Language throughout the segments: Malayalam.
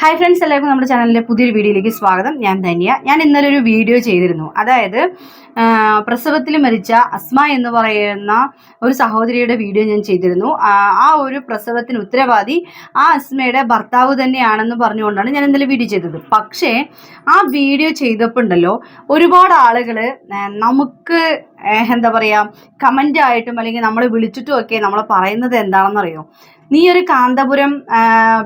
ഹായ് ഫ്രണ്ട്സ് എല്ലാവർക്കും നമ്മുടെ ചാനലിലെ പുതിയൊരു വീഡിയോയിലേക്ക് സ്വാഗതം. ഞാൻ ധന്യ. ഞാൻ ഇന്നലെ ഒരു വീഡിയോ ചെയ്തിരുന്നു. അതായത് പ്രസവത്തിൽ മരിച്ച അസ്മ എന്ന് പറയുന്ന ഒരു സഹോദരിയുടെ വീഡിയോ ഞാൻ ചെയ്തിരുന്നു. ആ, ഒരു പ്രസവത്തിന് ഉത്തരവാദി ആ അസ്മയുടെ ഭർത്താവ് തന്നെയാണെന്ന് പറഞ്ഞുകൊണ്ടാണ് ഞാൻ ഇന്നലെ വീഡിയോ ചെയ്തത്. പക്ഷേ ആ വീഡിയോ ചെയ്തപ്പോൾ ഉണ്ടല്ലോ ഒരുപാട് ആളുകൾ നമുക്ക് എന്താ പറയുക കമന്റ് ആയിട്ടും അല്ലെങ്കിൽ നമ്മൾ വിളിച്ചിട്ടും ഒക്കെ നമ്മൾ പറയുന്നത് എന്താണെന്നറിയോ? നീ ഒരു കാന്തപുരം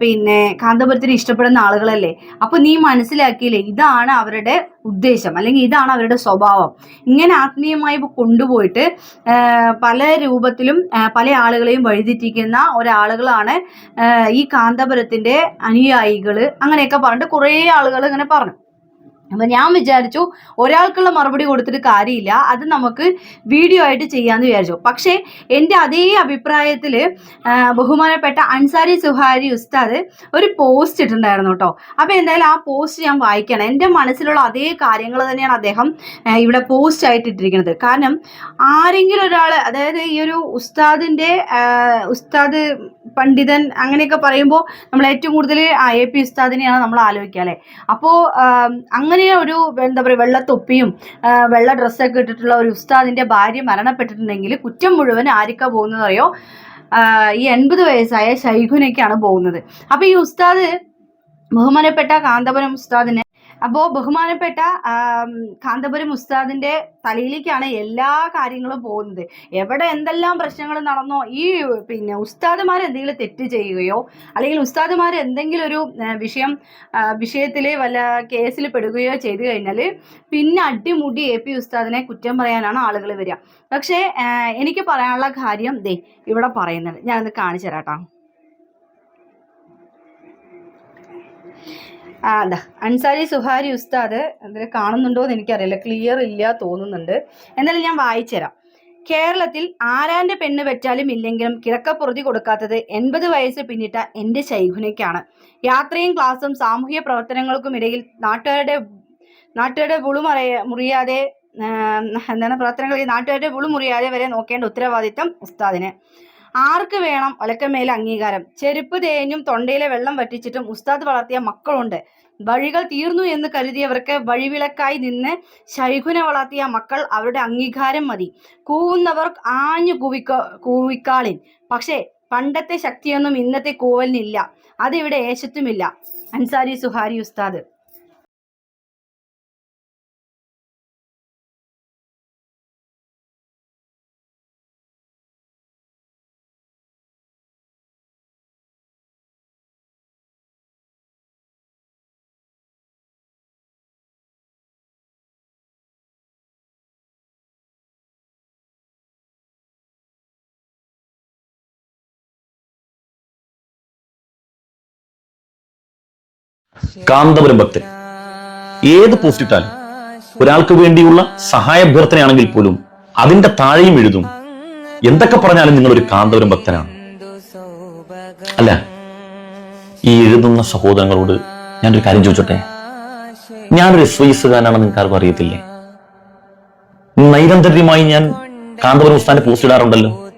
പിന്നെ കാന്തപുരത്തിന് ഇഷ്ടപ്പെടുന്ന ആളുകളല്ലേ? അപ്പൊ നീ മനസ്സിലാക്കിയില്ലേ ഇതാണ് അവരുടെ ഉദ്ദേശം അല്ലെങ്കിൽ ഇതാണ് അവരുടെ സ്വഭാവം. ഇങ്ങനെ ആത്മീയമായി കൊണ്ടുപോയിട്ട് പല രൂപത്തിലും പല ആളുകളെയും വഴിതെറ്റിക്കുന്ന ഒരാളുകളാണ് ഈ കാന്തപുരത്തിന്റെ അനുയായികൾ അങ്ങനെയൊക്കെ പറഞ്ഞിട്ട് കുറേ ആളുകൾ ഇങ്ങനെ പറഞ്ഞു. അപ്പം ഞാൻ വിചാരിച്ചു ഒരാൾക്കുള്ള മറുപടി കൊടുത്തിട്ട് കാര്യമില്ല. അത് നമുക്ക് വീഡിയോ ആയിട്ട് ചെയ്യാമെന്ന് വിചാരിച്ചു. പക്ഷേ എന്റെ അതേ അഭിപ്രായത്തിൽ ബഹുമാനപ്പെട്ട അൻസാരി സുഹാരി ഉസ്താദ് ഒരു പോസ്റ്റ് ഇട്ടിട്ടുണ്ടായിരുന്നു കേട്ടോ. അപ്പോൾ എന്തായാലും ആ പോസ്റ്റ് ഞാൻ വായിക്കണം. എന്റെ മനസ്സിലുള്ള അതേ കാര്യങ്ങൾ തന്നെയാണ് അദ്ദേഹം ഇവിടെ പോസ്റ്റ് ആയിട്ട് ഇട്ടിരിക്കുന്നത്. കാരണം ആരെങ്കിലും ഒരാൾ അതായത് ഈ ഒരു ഉസ്താദിന്റെ ഉസ്താദ് പണ്ഡിതൻ അങ്ങനെയൊക്കെ പറയുമ്പോൾ നമ്മൾ ഏറ്റവും കൂടുതൽ ആ എ പി ഉസ്താദിനെയാണ് നമ്മൾ ആലോചിക്കുക അല്ലേ? അപ്പോൾ അങ്ങനെ ഒരു എന്താ പറയുക വെള്ളത്തൊപ്പിയും വെള്ള ഡ്രസ്സൊക്കെ ഇട്ടിട്ടുള്ള ഒരു ഉസ്താദിന്റെ ഭാര്യ മരണപ്പെട്ടിട്ടുണ്ടെങ്കിൽ കുറ്റം മുഴുവൻ ആർക്കാ പോകുന്നത് അറിയോ ഈ എൺപത് വയസ്സായ ശൈഖുനയ്ക്കാണ് പോകുന്നത്. അപ്പോൾ ഈ ഉസ്താദ് ബഹുമാനപ്പെട്ട കാന്തപുരം ഉസ്താദിനെ അപ്പോൾ ബഹുമാനപ്പെട്ട കാന്തപുരം ഉസ്താദിന്റെ തലയിലേക്കാണ് എല്ലാ കാര്യങ്ങളും പോകുന്നത്. എവിടെ എന്തെല്ലാം പ്രശ്നങ്ങൾ നടന്നോ ഈ പിന്നെ ഉസ്താദുമാർ എന്തെങ്കിലും തെറ്റ് ചെയ്യുകയോ അല്ലെങ്കിൽ ഉസ്താദുമാർ എന്തെങ്കിലും ഒരു വിഷയം വിഷയത്തിൽ വല്ല കേസിൽ പെടുകയോ ചെയ്തു കഴിഞ്ഞാൽ പിന്നെ അടിമുടി എ പി ഉസ്താദിനെ കുറ്റം പറയാനാണ് ആളുകൾ വരിക. പക്ഷേ എനിക്ക് പറയാനുള്ള കാര്യം ദേ ഇവിടെ പറയുന്നത് ഞാനൊന്ന് കാണിച്ചു തരാം കേട്ടോ. അൻസാരി സുഹാരി ഉസ്താദ് അതിൽ കാണുന്നുണ്ടോ എന്ന് എനിക്കറിയില്ല. ക്ലിയർ ഇല്ല തോന്നുന്നുണ്ട്. എന്നാലും ഞാൻ വായിച്ചുതരാം. കേരളത്തിൽ ആരാന്റെ പെണ്ണ് വെച്ചാലും ഇല്ലെങ്കിലും കിടക്കപ്പുറതി കൊടുക്കാത്തത് എൺപത് വയസ്സ് പിന്നിട്ട എന്റെ ശൈഖുനയ്ക്കാണ്. യാത്രയും ക്ലാസും സാമൂഹ്യ പ്രവർത്തനങ്ങൾക്കും ഇടയിൽ നാട്ടുകാരുടെ നാട്ടുകാരുടെ വിളുമറിയ മുറിയാതെ എന്താണ് പ്രവർത്തനങ്ങൾ നാട്ടുകാരുടെ വിളു മുറിയാതെ വരെ നോക്കേണ്ട ഉത്തരവാദിത്തം ഉസ്താദിന്. ആർക്ക് വേണം ഒലക്കമേലെ അംഗീകാരം? ചെരുപ്പ് തേഞ്ഞും തൊണ്ടയിലെ വെള്ളം വറ്റിച്ചിട്ടും ഉസ്താദ് വളർത്തിയ മക്കളുണ്ട്. വഴികൾ തീർന്നു എന്ന് കരുതിയവർക്ക് വഴിവിളക്കായി നിന്ന് ശൈഖുനെ വളർത്തിയ മക്കൾ അവരുടെ അംഗീകാരം മതി. കൂവുന്നവർ ആഞ്ഞു കൂവിക്ക കൂവിക്കാളിൻ. പക്ഷേ പണ്ടത്തെ ശക്തിയൊന്നും ഇന്നത്തെ കൂവലിനില്ല. അതിവിടെ ഏശത്തുമില്ല. അൻസാരി സുഹാരി ഉസ്താദ്. കാന്തപുരം ഭക്തൻ. ഏത് പോസ്റ്റ് ഇട്ടാലും ഒരാൾക്ക് വേണ്ടിയുള്ള സഹായഭ്യർത്ഥനയാണെങ്കിൽ പോലും അതിന്റെ താഴെയും എഴുതും. എന്തൊക്കെ പറഞ്ഞാലും നിങ്ങൾ ഒരു കാന്തപുരം ഭക്തനാണ്. അല്ല ഈ എഴുതുന്ന സഹോദരങ്ങളോട് ഞാനൊരു കാര്യം ചോദിച്ചോട്ടെ? ഞാനൊരു എസ് വയസ്സുകാരനാണെന്ന് നിങ്ങൾക്ക് ആർക്കും അറിയത്തില്ലേ? നൈരന്തര്യമായി ഞാൻ കാന്തപുരം ഉസ്താദിന്റെ പോസ്റ്റ് ഇടാറുണ്ടല്ലോ.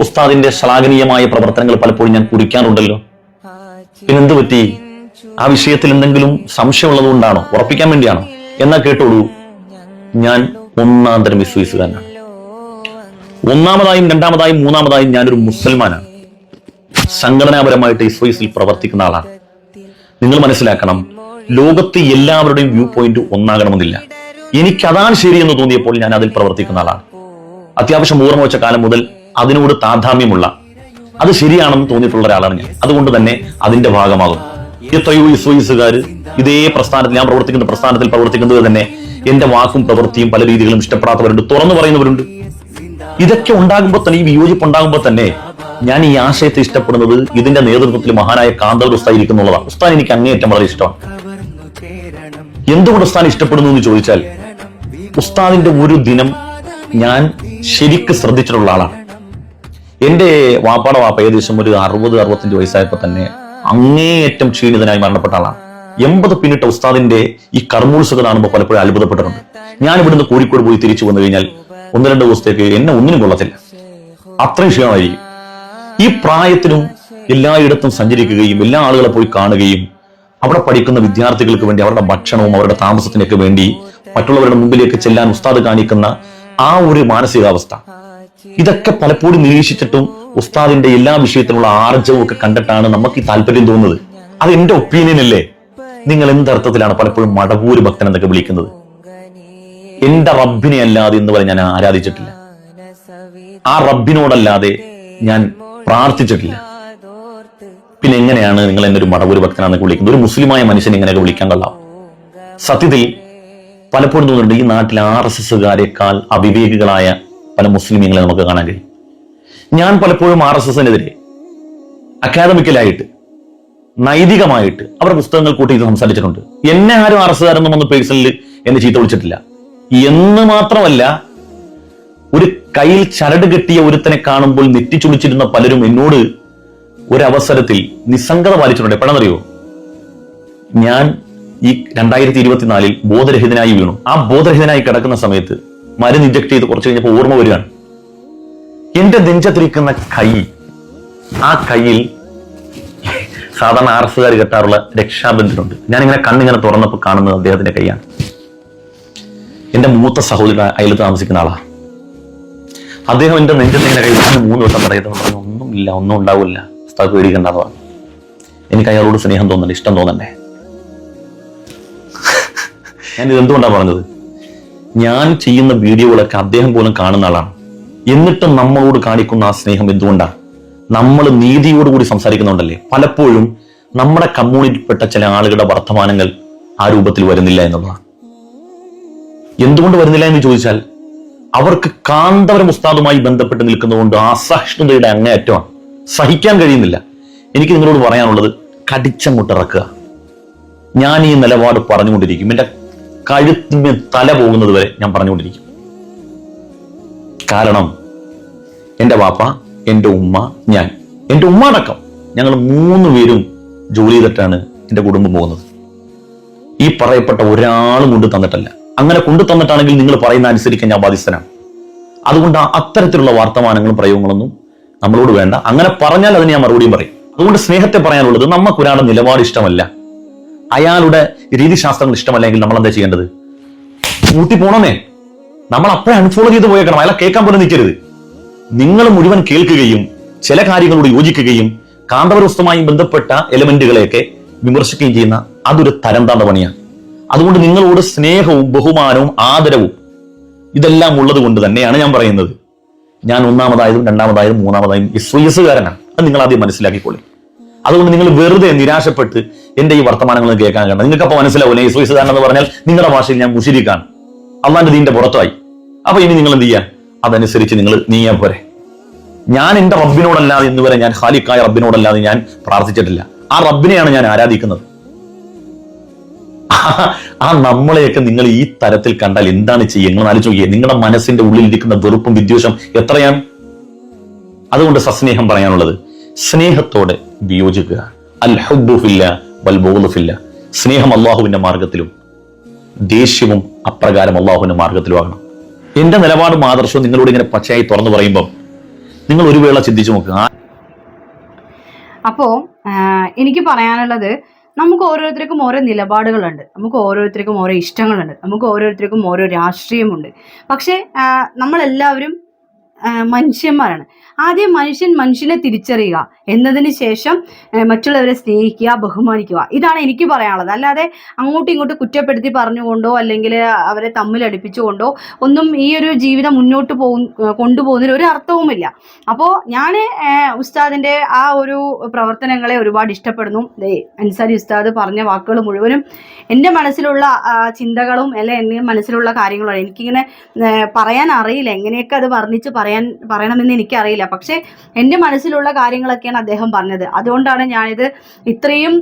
ഉസ്താദിന്റെ ശ്ലാഘനീയമായ പ്രവർത്തനങ്ങൾ പലപ്പോഴും ഞാൻ കുറിക്കാറുണ്ടല്ലോ. പിന്നെന്ത് പറ്റി? ആ വിഷയത്തിൽ എന്തെങ്കിലും സംശയമുള്ളത് കൊണ്ടാണോ ഉറപ്പിക്കാൻ വേണ്ടിയാണോ? എന്നാ കേട്ടോളൂ. ഞാൻ ഒന്നാം തരം വിശ്വസിക്കാരനാണ് ഒന്നാമതായും രണ്ടാമതായും മൂന്നാമതായും ഞാനൊരു മുസൽമാനാണ്. സംഘടനാപരമായിട്ട് ഇസ്വൈസിൽ പ്രവർത്തിക്കുന്ന ആളാണ്. നിങ്ങൾ മനസ്സിലാക്കണം ലോകത്ത് എല്ലാവരുടെയും വ്യൂ പോയിന്റ് ഒന്നാകണമെന്നില്ല. എനിക്കതാണ് ശരിയെന്ന് തോന്നിയപ്പോൾ ഞാൻ അതിൽ പ്രവർത്തിക്കുന്ന ആളാണ്. അത്യാവശ്യം ഓർമ്മ വെച്ച കാലം മുതൽ അതിനോട് താതാമ്യമുള്ള അത് ശരിയാണെന്ന് തോന്നിയിട്ടുള്ള ഒരാളാണ് ഞാൻ. അതുകൊണ്ട് തന്നെ അതിന്റെ ഭാഗമാകും എത്രയോ ഇസ്വൈസുകാർ ഇതേ പ്രസ്ഥാനത്തിൽ ഞാൻ പ്രവർത്തിക്കുന്ന പ്രസ്ഥാനത്തിൽ പ്രവർത്തിക്കുന്നത് തന്നെ എന്റെ വാക്കും പ്രവൃത്തിയും പല രീതികളും ഇഷ്ടപ്പെടാത്തവരുണ്ട് തുറന്നു പറയുന്നവരുണ്ട്. ഇതൊക്കെ ഉണ്ടാകുമ്പോൾ തന്നെ ഈ വിയോജിപ്പ് ഉണ്ടാകുമ്പോൾ തന്നെ ഞാൻ ഈ ആശയത്തെ ഇഷ്ടപ്പെടുന്നത് ഇതിന്റെ നേതൃത്വത്തിൽ മഹാനായ കാന്തവർ ഉസ്താൻ ഇരിക്കുന്നുള്ളതാണ്. ഉസ്താൻ എനിക്ക് അങ്ങേയറ്റം വളരെ ഇഷ്ടമാണ്. എന്തുകൊണ്ട് ഉസ്താൻ ഇഷ്ടപ്പെടുന്നു എന്ന് ചോദിച്ചാൽ ഉസ്താദിന്റെ ഒരു ദിനം ഞാൻ ശരിക്ക് ശ്രദ്ധിച്ചിട്ടുള്ള ആളാണ്. എന്റെ വാപ്പാടെ വാപ്പ ഏകദേശം ഒരു അറുപത് അറുപത്തഞ്ച് വയസ്സായപ്പോ തന്നെ അങ്ങേയറ്റം ക്ഷീണിതനായി മരണപ്പെട്ട ആളാണ്. എൺപത് പിന്നിട്ട ഉസ്താദിന്റെ ഈ കർമ്മോത്സുക കാണുമ്പോൾ പലപ്പോഴും അത്ഭുതപ്പെട്ടിട്ടുണ്ട്. ഞാൻ ഇവിടുന്ന് കോഴിക്കോട് പോയി തിരിച്ചു വന്നു കഴിഞ്ഞാൽ ഒന്ന് രണ്ട് ദിവസത്തേക്ക് എന്നെ ഒന്നിനും കൊള്ളത്തില്ല. അത്രയും ക്ഷീണമായിരിക്കും. ഈ പ്രായത്തിനും എല്ലായിടത്തും സഞ്ചരിക്കുകയും എല്ലാ ആളുകളെ പോയി കാണുകയും അവിടെ പഠിക്കുന്ന വിദ്യാർത്ഥികൾക്ക് വേണ്ടി അവരുടെ ഭക്ഷണവും അവരുടെ താമസത്തിനൊക്കെ വേണ്ടി മറ്റുള്ളവരുടെ മുമ്പിലേക്ക് ചെല്ലാൻ ഉസ്താദ് കാണിക്കുന്ന ആ ഒരു മാനസികാവസ്ഥ. ഇതൊക്കെ പലപ്പോഴും നിരീക്ഷിച്ചിട്ടും ഉസ്താദിന്റെ എല്ലാ വിഷയത്തിലുള്ള ആർജവും ഒക്കെ കണ്ടിട്ടാണ് നമുക്ക് ഈ താല്പര്യം തോന്നുന്നത്. അത് എന്റെ ഒപ്പീനിയൻ അല്ലേ? നിങ്ങൾ എന്തർത്ഥത്തിലാണ് പലപ്പോഴും മടവൂര് ഭക്തൻ എന്നൊക്കെ വിളിക്കുന്നത്? എന്റെ റബ്ബിനെ അല്ലാതെ എന്ന് പറഞ്ഞ് ഞാൻ ആരാധിച്ചിട്ടില്ല. ആ റബ്ബിനോടല്ലാതെ ഞാൻ പ്രാർത്ഥിച്ചിട്ടില്ല. പിന്നെ എങ്ങനെയാണ് നിങ്ങൾ എന്നെ ഒരു മടവൂര് ഭക്തനാണെന്നൊക്കെ വിളിക്കുന്നത്? ഒരു മുസ്ലിമായ മനുഷ്യൻ ഇങ്ങനെയൊക്കെ വിളിക്കാൻ കൊള്ളാം. സത്യത്തിൽ പലപ്പോഴും തോന്നുന്നുണ്ട് ഈ നാട്ടിൽ ആർ എസ് എസുകാരെക്കാൾ അവിവേകികളായ പല മുസ്ലിമീങ്ങളെ നമുക്ക് കാണാൻ കഴിയും. ഞാൻ പലപ്പോഴും ആർ എസ് എസിനെതിരെ അക്കാദമിക്കലായിട്ട് നൈതികമായിട്ട് അവരുടെ പുസ്തകങ്ങൾ കൂട്ടി ഇത് സംസാരിച്ചിട്ടുണ്ട്. എന്നെ ആരും ആർ എസ് കാരൊന്നും ഒന്ന് പേഴ്സണലിൽ എന്നെ ചീത്ത വിളിച്ചിട്ടില്ല. എന്ന് മാത്രമല്ല ഒരു കയ്യിൽ ചരട് കെട്ടിയ ഒരുത്തനെ കാണുമ്പോൾ നെറ്റിച്ചുളിച്ചിരുന്ന പലരും എന്നോട് ഒരവസരത്തിൽ നിസ്സംഗത പാലിച്ചിട്ടുണ്ട്. എപ്പോഴാണെന്നറിയോ ഞാൻ ഈ രണ്ടായിരത്തി ഇരുപത്തിനാലിൽ ബോധരഹിതനായി വീണു. ആ ബോധരഹിതനായി കിടക്കുന്ന സമയത്ത് മരുന്ന് ഇഞ്ചക്ട് ചെയ്ത് കുറച്ച് കഴിഞ്ഞപ്പോൾ ഓർമ്മ വരികയാണ്. എന്റെ നെഞ്ചത്തിരിക്കുന്ന കൈ. ആ കയ്യിൽ സാധാരണ ആർ എസ്സുകാർ കെട്ടാറുള്ള രക്ഷാബന്ധനുണ്ട്. ഞാനിങ്ങനെ കണ്ണിങ്ങനെ തുറന്നപ്പോൾ കാണുന്നത് അദ്ദേഹത്തിന്റെ കൈയാണ്. എന്റെ മൂത്ത സഹോദരൻ അയൽ താമസിക്കുന്ന ആളാ. അദ്ദേഹം എന്റെ നെഞ്ചത്തിങ്ങനെ കൈ മൂന്ന് വട്ടം പറയുന്നത് പറഞ്ഞു ഒന്നുമില്ല ഒന്നും ഉണ്ടാവില്ല. പേടിക്കേണ്ടതാണ് പറഞ്ഞു. എനിക്ക് അയാളോട് സ്നേഹം തോന്നണ്ട ഇഷ്ടം തോന്നണ്ടേ? ഞാൻ ഇത് എന്തുകൊണ്ടാണ് പറഞ്ഞത്? ഞാൻ ചെയ്യുന്ന വീഡിയോകളൊക്കെ അദ്ദേഹം പോലും കാണുന്ന ആളാണ്. എന്നിട്ടും നമ്മളോട് കാണിക്കുന്ന ആ സ്നേഹം എന്തുകൊണ്ടാണ് നമ്മൾ നീതിയോടുകൂടി സംസാരിക്കുന്നുണ്ടല്ലേ? പലപ്പോഴും നമ്മുടെ കമ്മ്യൂണിറ്റിപ്പെട്ട ചില ആളുകളുടെ വർത്തമാനങ്ങൾ ആ രൂപത്തിൽ വരുന്നില്ല എന്നുള്ളതാണ്. എന്തുകൊണ്ട് വരുന്നില്ല എന്ന് ചോദിച്ചാൽ അവർക്ക് കാന്തവരം ഉസ്താദുമായി ബന്ധപ്പെട്ട് നിൽക്കുന്നതുകൊണ്ട് അസഹിഷ്ണുതയുടെ അങ്ങേയറ്റമാണ്. സഹിക്കാൻ കഴിയുന്നില്ല. എനിക്ക് നിങ്ങളോട് പറയാനുള്ളത് കടിച്ചങ്ങോട്ടിറക്കുക ഞാൻ ഈ നിലപാട് പറഞ്ഞുകൊണ്ടിരിക്കും. എന്റെ കഴുത്തിന് തല പോകുന്നത് വരെ ഞാൻ പറഞ്ഞുകൊണ്ടിരിക്കും. കാരണം എന്റെ വാപ്പ എന്റെ ഉമ്മ ഞാൻ. എന്റെ ഉമ്മ അടക്കം. ഞങ്ങൾ മൂന്ന് പേരും ജോലി ചെയ്തിട്ടാണ് എന്റെ കുടുംബം പോകുന്നത്. ഈ പറയപ്പെട്ട ഒരാളും കൊണ്ടു തന്നിട്ടല്ല. അങ്ങനെ കൊണ്ടു തന്നിട്ടാണെങ്കിൽ നിങ്ങൾ പറയുന്ന അനുസരിക്കാൻ ഞാൻ ബാധ്യസ്ഥനാണ്. അതുകൊണ്ട് അത്തരത്തിലുള്ള വർത്തമാനങ്ങളും പ്രയോഗങ്ങളൊന്നും നമ്മളോട് വേണ്ട. അങ്ങനെ പറഞ്ഞാൽ അതിന് ഞാൻ മറുപടിയും പറയും. അതുകൊണ്ട് സ്നേഹത്തെ പറയാനുള്ളത് നമുക്ക് ഒരാളുടെ നിലപാട് ഇഷ്ടമല്ല. അയാളുടെ രീതിശാസ്ത്രങ്ങൾ ഇഷ്ടമല്ലെങ്കിൽ നമ്മൾ എന്താ ചെയ്യേണ്ടത്? കൂട്ടി പോണമേ. നമ്മൾ അപ്പോഴേ അൺഫോളോ ചെയ്ത് പോയേക്കണം. അയാളെ കേൾക്കാൻ പോലും നിൽക്കരുത്. നിങ്ങൾ മുഴുവൻ കേൾക്കുകയും ചില കാര്യങ്ങളോട് യോജിക്കുകയും കാന്തപരവസ്തുമായി ബന്ധപ്പെട്ട എലമെന്റുകളെയൊക്കെ വിമർശിക്കുകയും ചെയ്യുന്ന അതൊരു തരം താണ്ട പണിയാണ്. അതുകൊണ്ട് നിങ്ങളോട് സ്നേഹവും ബഹുമാനവും ആദരവും ഇതെല്ലാം ഉള്ളത് കൊണ്ട് തന്നെയാണ് ഞാൻ പറയുന്നത്. ഞാൻ ഒന്നാമതായതും രണ്ടാമതായതും മൂന്നാമതായും ഇസ്വയസുകാരനാണ് അത് നിങ്ങൾ ആദ്യം മനസ്സിലാക്കിക്കൊള്ളി അതുകൊണ്ട് നിങ്ങൾ വെറുതെ നിരാശപ്പെട്ട് എന്റെ ഈ വർത്തമാനങ്ങൾ കേൾക്കാൻ കണ്ട നിങ്ങൾക്ക് അപ്പൊ മനസ്സിലാവില്ല ഇസ്വയസുകാരൻ എന്ന് പറഞ്ഞാൽ നിങ്ങളുടെ ഭാഷയിൽ ഞാൻ മുഷിരിക്കാണ്. അള്ളാന്റെ ദീന്റെ പുറത്തായി. അപ്പൊ ഇനി നിങ്ങൾ എന്ത് ചെയ്യാ? അതനുസരിച്ച് നിങ്ങൾ നീയാ പോരെ. ഞാൻ എന്റെ റബ്ബിനോടല്ലാതെ ഇന്ന് വരെ ഞാൻ ഖാലിക്കായ റബ്ബിനോടല്ലാതെ ഞാൻ പ്രാർത്ഥിച്ചിട്ടില്ല. ആ റബ്ബിനെയാണ് ഞാൻ ആരാധിക്കുന്നത്. ആ- നമ്മളെയൊക്കെ നിങ്ങൾ ഈ തരത്തിൽ കണ്ടാൽ എന്താണ് ചെയ്യുക? നിങ്ങൾ ആലോചിച്ച് നോക്കിയേ നിങ്ങളുടെ മനസ്സിന്റെ ഉള്ളിൽ ഇരിക്കുന്ന വെറുപ്പും വിദ്വേഷം എത്രയാണ്? അതുകൊണ്ട് സസ്നേഹം പറയാനുള്ളത് സ്നേഹത്തോടെ വിയോജിക്കുക. അൽ ഹുബുഫില്ല സ്നേഹം അള്ളാഹുവിന്റെ മാർഗത്തിലും ദേഷ്യവും അപ്രകാരം അള്ളാഹുവിന്റെ മാർഗത്തിലും എന്റെ നിലപാട് ആദർശവും നിങ്ങളോട് ഇങ്ങനെ പച്ചയായി തുറന്നു പറയുമ്പോൾ നിങ്ങൾ ഒരു വേള ചിന്തിച്ചു നോക്കുക അപ്പോ അപ്പോൾ എനിക്ക് പറയാനുള്ളത് നമുക്ക് ഓരോരുത്തർക്കും ഓരോ നിലപാടുകളുണ്ട്. നമുക്ക് ഓരോരുത്തർക്കും ഓരോ ഇഷ്ടങ്ങളുണ്ട്. നമുക്ക് ഓരോരുത്തർക്കും ഓരോ രാഷ്ട്രീയമുണ്ട്. പക്ഷേ നമ്മളെല്ലാവരും മനുഷ്യന്മാരാണ്. ആദ്യം മനുഷ്യൻ മനുഷ്യനെ തിരിച്ചറിയുക. എന്നതിന് ശേഷം മറ്റുള്ളവരെ സ്നേഹിക്കുക ബഹുമാനിക്കുക. ഇതാണ് എനിക്ക് പറയാനുള്ളത്. അല്ലാതെ അങ്ങോട്ടും ഇങ്ങോട്ടും കുറ്റപ്പെടുത്തി പറഞ്ഞുകൊണ്ടോ അല്ലെങ്കിൽ അവരെ തമ്മിലടിപ്പിച്ചുകൊണ്ടോ ഒന്നും ഈ ഒരു ജീവിതം മുന്നോട്ട് പോ കൊണ്ടുപോകുന്നതിൽ ഒരു അർത്ഥവുമില്ല. അപ്പോൾ ഞാൻ ഉസ്താദിന്റെ ആ ഒരു പ്രവർത്തനങ്ങളെ ഒരുപാട് ഇഷ്ടപ്പെടുന്നു. അൻസാരി ഉസ്താദ് പറഞ്ഞ വാക്കുകൾ മുഴുവനും എന്റെ മനസ്സിലുള്ള ചിന്തകളും അല്ലെ എന്റെ മനസ്സിലുള്ള കാര്യങ്ങളും എനിക്കിങ്ങനെ പറയാൻ അറിയില്ല. എങ്ങനെയൊക്കെ അത് വർണിച്ച് പറയാൻ പറയണമെന്ന് എനിക്കറിയില്ല. പക്ഷേ എന്റെ മനസ്സിലുള്ള കാര്യങ്ങളൊക്കെയാണ് അദ്ദേഹം പറഞ്ഞത്. അതുകൊണ്ടാണ് ഞാനിത് ഇത്രയും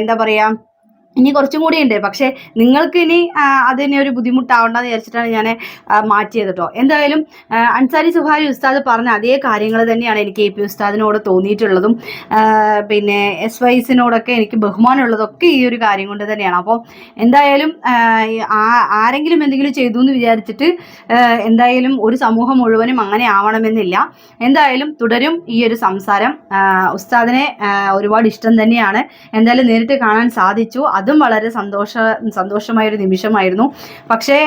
എന്താ പറയുക ഇനി കുറച്ചും കൂടി ഉണ്ട്. പക്ഷെ നിങ്ങൾക്ക് ഇനി അതിനെ ഒരു ബുദ്ധിമുട്ടാവണ്ടെന്ന് വിചാരിച്ചിട്ടാണ് ഞാൻ മാറ്റിയത് കേട്ടോ എന്തായാലും അൻസാരി സുഹാരി ഉസ്താദ് പറഞ്ഞ അതേ കാര്യങ്ങൾ തന്നെയാണ് എനിക്ക് എ പി ഉസ്താദിനോട് തോന്നിയിട്ടുള്ളതും പിന്നെ എസ് വൈസിനോടൊക്കെ എനിക്ക് ബഹുമാനമുള്ളതൊക്കെ ഈ ഒരു കാര്യം കൊണ്ട് തന്നെയാണ്. അപ്പോൾ എന്തായാലും ആരെങ്കിലും എന്തെങ്കിലും ചെയ്തു എന്ന് വിചാരിച്ചിട്ട് എന്തായാലും ഒരു സമൂഹം മുഴുവനും അങ്ങനെ ആവണമെന്നില്ല. എന്തായാലും തുടരും ഈ ഒരു സംസാരം. ഉസ്താദിനെ ഒരുപാട് ഇഷ്ടം തന്നെയാണ്. എന്തായാലും നേരിട്ട് കാണാൻ സാധിച്ചു. അതും വളരെ സന്തോഷ സന്തോഷമായ സന്തോഷമായൊരു നിമിഷമായിരുന്നു. പക്ഷേ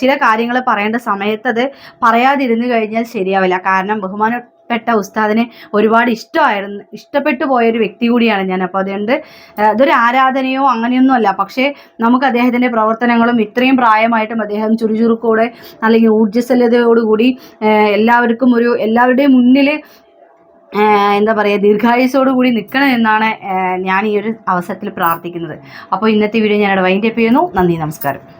ചില കാര്യങ്ങൾ പറയേണ്ട സമയത്ത് അത് പറയാതിരുന്നു കഴിഞ്ഞാൽ ശരിയാവില്ല. കാരണം ബഹുമാന ബഹുമാനപ്പെട്ട ഉസ്താദിനെ ഒരുപാട് ഇഷ്ടമായിരുന്നു ഇഷ്ടപ്പെട്ടു പോയൊരു വ്യക്തി കൂടിയാണ് ഞാൻ. അപ്പോൾ അതുകൊണ്ട് അതൊരു ആരാധനയോ അങ്ങനെയൊന്നും അല്ല. പക്ഷേ നമുക്ക് അദ്ദേഹത്തിന്റെ പ്രവർത്തനങ്ങളും ഇത്രയും പ്രായമായിട്ടും അദ്ദേഹം ചുറുചുറുക്കോടെ അല്ലെങ്കിൽ ഊർജസ്വലതയോടുകൂടി എല്ലാവർക്കും ഒരു എല്ലാവരുടെയും മുന്നിൽ എന്താ പറയുക ദീർഘായുസോടു കൂടി നിൽക്കണം എന്നാണ് ഞാൻ ഈ ഒരു അവസരത്തിൽ പ്രാർത്ഥിക്കുന്നത്. അപ്പോൾ ഇന്നത്തെ വീഡിയോ ഞാനിവിടെ വൈൻഡപ്പ് ചെയ്യുന്നു. നന്ദി നമസ്കാരം.